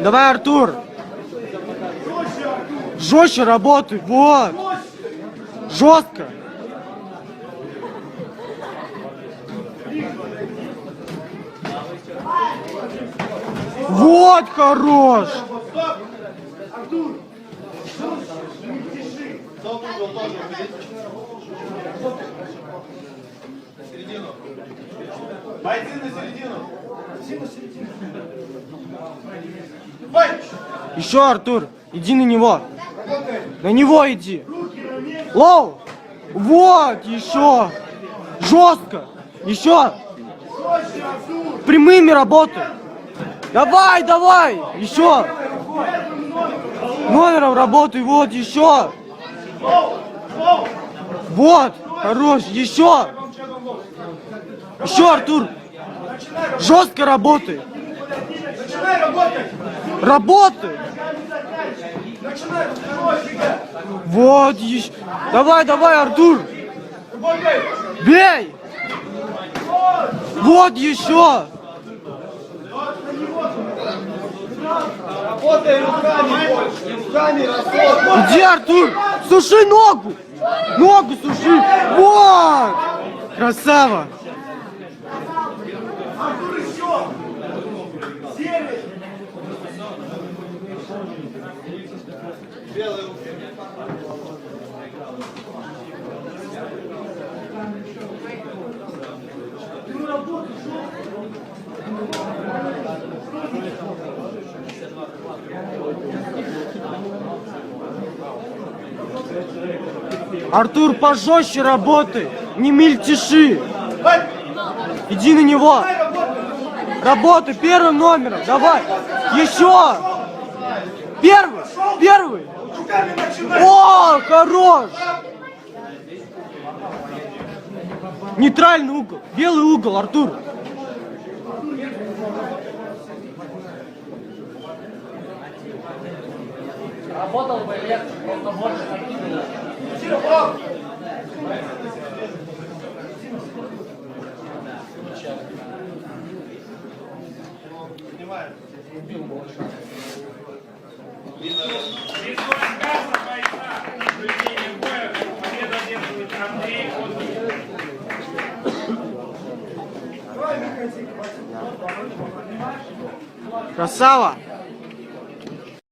Давай, Артур. Жестче работай, вот. Жестко. Вот хорош. Бойцы на середину. Бой! Еще, Артур, иди на него. На него иди. Лоу. Вот, еще. Жестко. Еще. Прямыми работай. Давай, давай. Еще. Номером работай, вот, еще. Вот, хорош, еще. Еще, Артур. Жестко работай. Начинай работать! Работай. Начинай! Вот еще. Давай, давай, Артур. Бей. Вот еще. Работай руками! Руками! Иди, Артур. Суши ногу. Ногу суши. Вот. Красава. Еще! Девять! Артур, пожестче работай. Не мельтеши. Иди на него. Работай первым номером. Давай. Еще. Первый. Первый. О, хорош. Нейтральный угол. Белый угол, Артур. Работал бы легче, просто больше Красава.